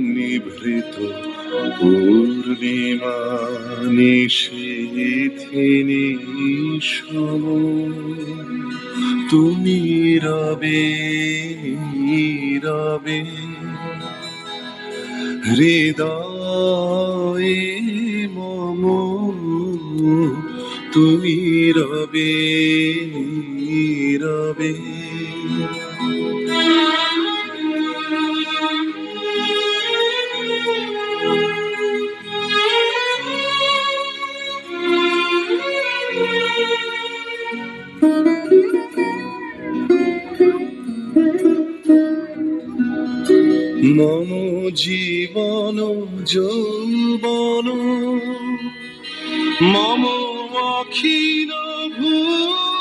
নিভৃত পূর্ণিমা নিশীথিনী সম। তুমি রবে রবে হৃদয়ে মম। তুমি রবে নীরবে মম জীবন যৌবন। মম অখিল ভুবন